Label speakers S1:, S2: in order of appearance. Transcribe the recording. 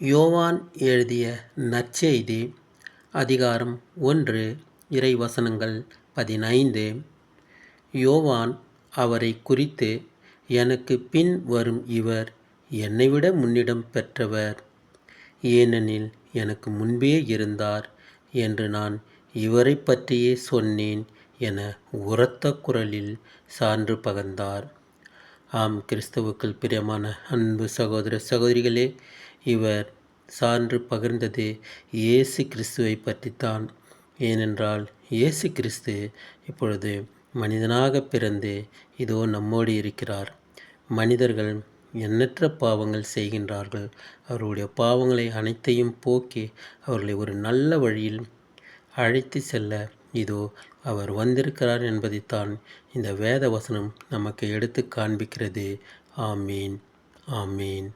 S1: யோவான் எழுதிய நற்செய்தி அதிகாரம் ஒன்று இறைவசனங்கள் பதினைந்து. யோவான் அவரை குறித்து எனக்கு பின் வரும் இவர் என்னைவிட முன்னிடம் பெற்றவர். ஏனெனில் எனக்கு முன்பே இருந்தார் என்று நான் இவரை பற்றியே சொன்னேன் என உரத்த குரலில் சான்று பகர்ந்தார். ஆம் கிறிஸ்துவுக்குள் பிரியமான அன்பு சகோதர சகோதரிகளே இவர் சான்று பகிர்ந்தது இயேசு கிறிஸ்துவை பற்றித்தான். ஏனென்றால் இயேசு கிறிஸ்து இப்பொழுது மனிதனாக பிறந்து இதோ நம்மோடு இருக்கிறார். மனிதர்கள் எண்ணற்ற பாவங்கள் செய்கின்றார்கள். அவர்களுடைய பாவங்களை அனைத்தையும் போக்கி அவர்களை ஒரு நல்ல வழியில் அழைத்து செல்ல இதோ அவர் வந்திருக்கிறார் என்பதைத்தான் இந்த வேத வசனம் நமக்கு எடுத்து காண்பிக்கிறது. ஆமீன். ஆமீன்.